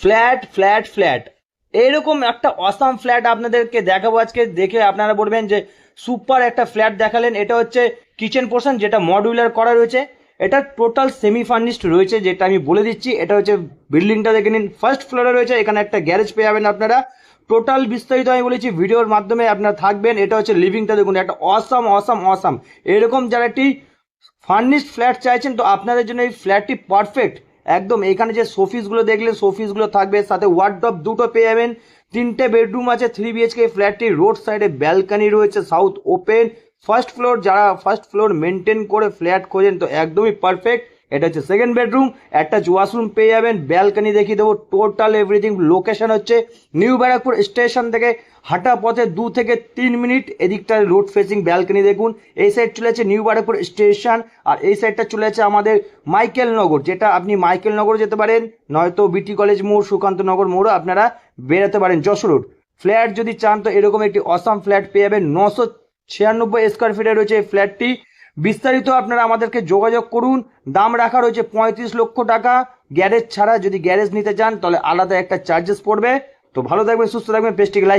Flat flat flat. এইরকম একটা awesome flat আপনাদেরকে দেখাবো আজকে। দেখে আপনারা বলবেন যে সুপার একটা ফ্ল্যাট দেখালেন। এটা হচ্ছে কিচেন পোর্শন যেটা মডিউলার করা রয়েছে। এটা টোটাল সেমি ফার্নিশড রয়েছে, যেটা আমি বলে দিচ্ছি। এটা হচ্ছে বিল্ডিংটা দেখে নিন। ফার্স্ট ফ্লোরে রয়েছে, এখানে একটা গ্যারেজ পেয়ে যাবেন আপনারা। টোটাল বিস্তারিত আমি বলেছি, ভিডিওর মাধ্যমে আপনারা থাকবেন। এটা হচ্ছে লিভিংটা দেখুন, একটা অসাম অসাম অসাম এরকম যারা একটি ফার্নিশড ফ্ল্যাট চাইছেন, তো আপনাদের জন্য এই ফ্ল্যাটটি পারফেক্ট একদম, এখানে যে শোফিসগুলো দেখলেন শোফিসগুলো থাকবে, সাথে ওয়ার্ড্রপ দুটো পেয়ে যাবেন। তিনটে বেডরুম আছে থ্রি বিএচকে ফ্ল্যাটটি রোড সাইডে ব্যালকানি রয়েছে সাউথ ওপেন ফার্স্ট ফ্লোর যারা ফার্স্ট ফ্লোর মেনটেন করে ফ্ল্যাট খোঁজেন, তো একদমই পারফেক্ট এটা হচ্ছে সেকেন্ড বেডরুম একটা ওয়াশরুম পেয়ে যাবেন ব্যালকানি দেখিয়ে দেবো টোটাল এভরিথিং লোকেশন হচ্ছে নিউ ব্যারাকপুর স্টেশন থেকে হাঁটা পথে দু থেকে তিন মিনিট, এদিকটা রোড ফেসিং ব্যালকানি দেখুন, এই সাইড চলে যাচ্ছে নিউ ব্যারাকপুর স্টেশন আর এই সাইডটা চলে যাচ্ছে আমাদের মাইকেল নগর, যেটা আপনি মাইকেল নগর যেতে পারেন, নয়তো বিটি কলেজ মোড়, সুকান্ত নগর মোড়ও আপনারা বেরোতে পারেন যশোর রোড ফ্ল্যাট যদি চান তো এরকম একটি অসাম ফ্ল্যাট পেয়ে যাবেন, নশো ছিয়ানব্বই স্কোয়ার ফিটে রয়েছে এই ফ্ল্যাটটি বিস্তারিত আপনারা আমাদেরকে যোগাযোগ করুন। দাম রাখা রয়েছে পঁয়ত্রিশ লক্ষ টাকা। গ্যারেজ ছাড়া যদি গ্যারেজ নিতে চান, তাহলে আলাদা একটা চার্জেস পড়বে। তো ভালো থাকবেন, সুস্থ থাকবেন পেস্টিকে লাইক